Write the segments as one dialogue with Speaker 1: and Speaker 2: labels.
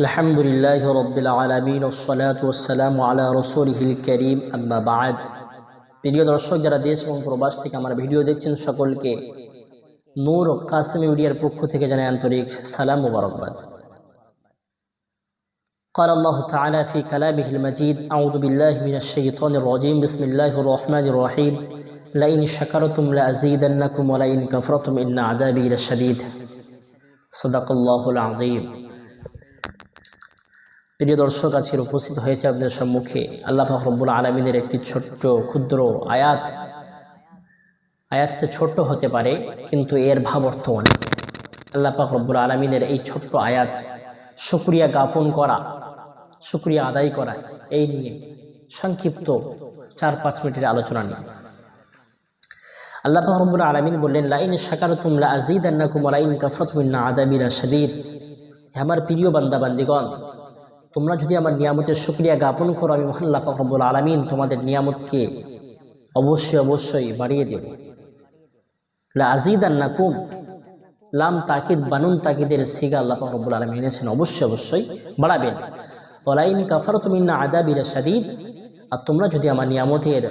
Speaker 1: الحمد لله رب العالمين والصلاة والسلام على رسوله الكريم أما بعد প্রিয় দর্শক যারা দেশ এবং প্রবাস থেকে আমার ভিডিও দেখছেন সকলকে নূর ও কাসিম মিডিয়ার পক্ষ থেকে জানাই আন্তরিক সালাম মুবারকবাদ قال الله تعالى في كلامه المجيد أعوذ بالله من الشيطان الرجيم بسم الله الرحمن الرحيم لئن شكرتم لأزيدنكم ولئن كفرتم إن عذابي لشديد صدق الله العظيم প্রিয় দর্শক, আজকের উপস্থিত হয়েছে আপনাদের সম্মুখে আল্লাহ ফখরবুল আলমিনের একটি ছোট্ট ক্ষুদ্র আয়াত। আয়াতটা ছোট্ট হতে পারে, কিন্তু এর ভাব অর্থ অনেক আল্লাহ ফখরবুল আলমিনের এই ছোট্ট আয়াত, শুক্রিয়া জ্ঞাপন করা, শুক্রিয়া আদায় করা, এই নিয়ে সংক্ষিপ্ত চার পাঁচ মিনিটের আলোচনা নিয়ে। আল্লাহ ফখরবুল আলমিন বললেন, লাইন শাকার তুমলা আজিদ আন্না কুমলাইন কাফরতুমিন্না আদাবিলা শদীদ আমার প্রিয় বান্দা বান্দিগণ তোমরা যদি আমার নিয়ামতের শুক্রিয়া জ্ঞাপন করো, আমি মহাল্লা ফখরবুল আলমিন তোমাদের নিয়ামতকে অবশ্যই অবশ্যই বাড়িয়ে দেব। আজিদ আর নাকুম লাম তাকিদ বানুন তাকিদের সিগা আল্লাহ ফখরবুল আলমী এনেছেন, অবশ্যই অবশ্যই বাড়াবেন। ওলাইন কাফার তুমি না আদাবিরা সাদিদ আর তোমরা যদি আমার নিয়ামতের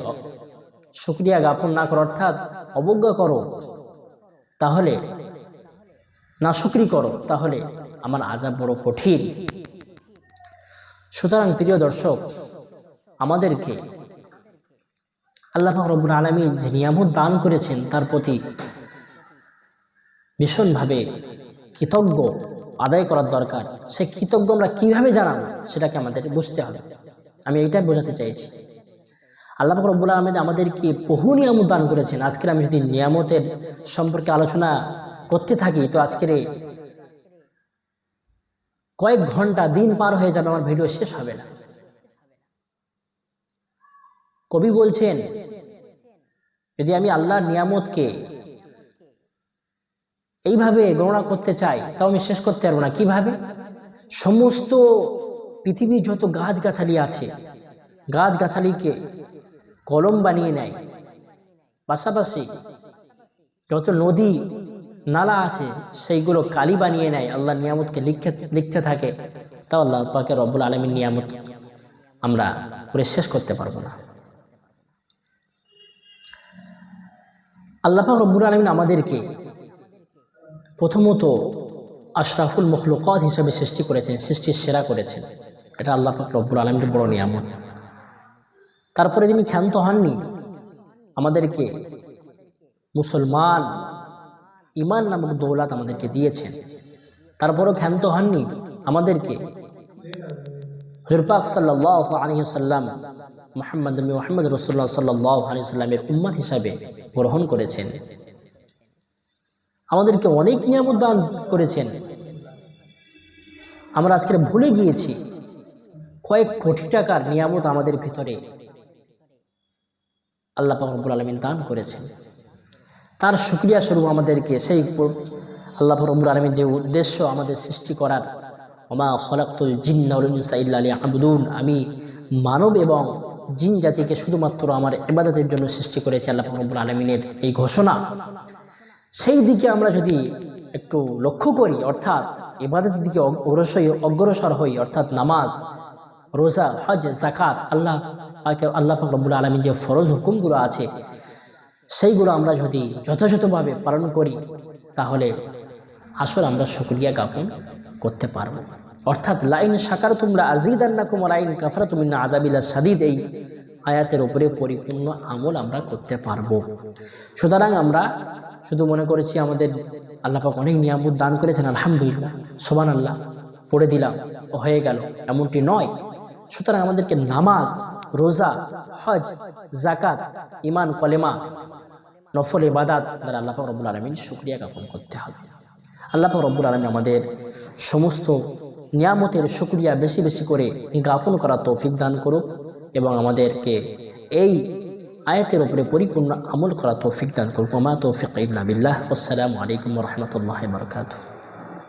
Speaker 1: শুক্রিয়া জ্ঞাপন না করো, অর্থাৎ অবজ্ঞা করো, তাহলে, না শুক্রি করো, তাহলে আমার আজাব বড় কঠিন। সুতরাং প্রিয় দর্শক, আমাদেরকে আল্লাহ রব্বুল আলমী যে নিয়ামত দান করেছেন, তার প্রতি ভীষণভাবে কৃতজ্ঞ আদায় করার দরকার। সে কৃতজ্ঞ আমরা কীভাবে জানাব, সেটাকে আমাদের বুঝতে হবে। আমি এইটাই বোঝাতে চাইছি। আল্লাহ রব্বুল আলমিন আমাদেরকে বহু নিয়ামত দান করেছেন। আজকের আমি যদি নিয়ামতের সম্পর্কে আলোচনা করতে থাকি, তো আজকের কয়েক ঘণ্টা দিন পার হয়ে যাবে, আমার ভিডিও শেষ হবে না। কবি বলছেন, যদি আমি আল্লাহর নিয়ামতকে এইভাবে গণনা করতে চাই, তাও আমি শেষ করতে পারব না। কীভাবে? সমস্ত পৃথিবীর যত গাছগাছালি আছে, গাছগাছালিকে কলম বানিয়ে নেয়। পাশাপাশি যত নদী নালা আছে, সেইগুলো কালি বানিয়ে নেয়, আল্লাহ নিয়ামতকে লিখে, লিখতে থাকে। তাও আল্লাহ পাকে রব্বুল আলমীর নিয়ামত আমরা করে শেষ করতে পারব না। আল্লাহ পাক রব্বুল আলমিন আমাদেরকে প্রথমত আশরাফুল মখলুকত হিসাবে সৃষ্টি করেছেন, সৃষ্টির সেরা করেছেন। এটা আল্লাহ পাক রব্বুল আলমীর বড় নিয়ামত। তারপরে তিনি ক্ষান্ত হননি, আমাদেরকে মুসলমান ইমান নামক দৌলাত আমাদেরকে দিয়েছেন। তারপরও ক্ষান্ত হননি আমাদেরকে। হজরপাক সাল্লাহ আলহিসাল্লাম মোহাম্মদ মোহাম্মদ রসুল্লাহ সাল্লাহ আলিয়াল্লামের উম্মাদ হিসাবে গ্রহণ করেছেন। আমাদেরকে অনেক নিয়ামত দান করেছেন। আমরা আজকে ভুলে গিয়েছি কয়েক কোটি টাকার নিয়ামত আমাদের ভিতরে আল্লাহ পাকরবুল আলমিন দান করেছেন। তার সুক্রিয়া স্বরূপ আমাদেরকে সেই আল্লাহ রব্বুল আলমীর যে উদ্দেশ্য আমাদের সৃষ্টি করার অমা খলাক্তুল জিন্নাউলিসাইল্লা আলী আবুদুন আমি মানব এবং জিন জাতিকে শুধুমাত্র আমার ইবাদতের জন্য সৃষ্টি করেছে আল্লাহ রব্বুল আলমিনের এই ঘোষণা। সেই দিকে আমরা যদি একটু লক্ষ্য করি, অর্থাৎ ইবাদতের দিকে অগ্রসর অগ্রসর হই, অর্থাৎ নামাজ, রোজা, হজ জাকাত আল্লাহ আল্লাহ রব্বুল আলমীর যে ফরজ হুকুমগুলো আছে সেইগুলো আমরা যদি যথাযথভাবে পালন করি, তাহলে আসল আমরা শুক্রিয়া জ্ঞাপন করতে পারব। অর্থাৎ, লাইন সাকার তোমরা আজিদ আন্নাকুম লাইন কাফরা তুমি না আদাবিল্লা সাদিদ এই আয়াতের উপরে পরিপূর্ণ আমল আমরা করতে পারব। সুতরাং আমরা শুধু মনে করেছি, আমাদের আল্লাপাক অনেক নিয়ামত দান করেছেন, আলহামদুলিল্লাহ সোমান আল্লাহ পড়ে দিলাম হয়ে গেল, এমনটি নয়। সুতরাং আমাদেরকে নামাজ, রোজা, হজ জাকাত ইমান কলেমা, নফল, ইবাদাত আল্লাহ রব্বুল আলমিন শুক্রিয়া জ্ঞাপন করতে হবে। আল্লাহ রব্বুল আলমিন আমাদের সমস্ত নিয়ামতের শুক্রিয়া বেশি বেশি করে জ্ঞাপন করা তৌফিক দান করুক এবং আমাদেরকে এই আয়াতের উপরে পরিপূর্ণ আমল করা তৌফিক দান করুক। মা তৌফিক ইল্লা আসসালামু আলাইকুম রহমতুল্লাহ বরকাতু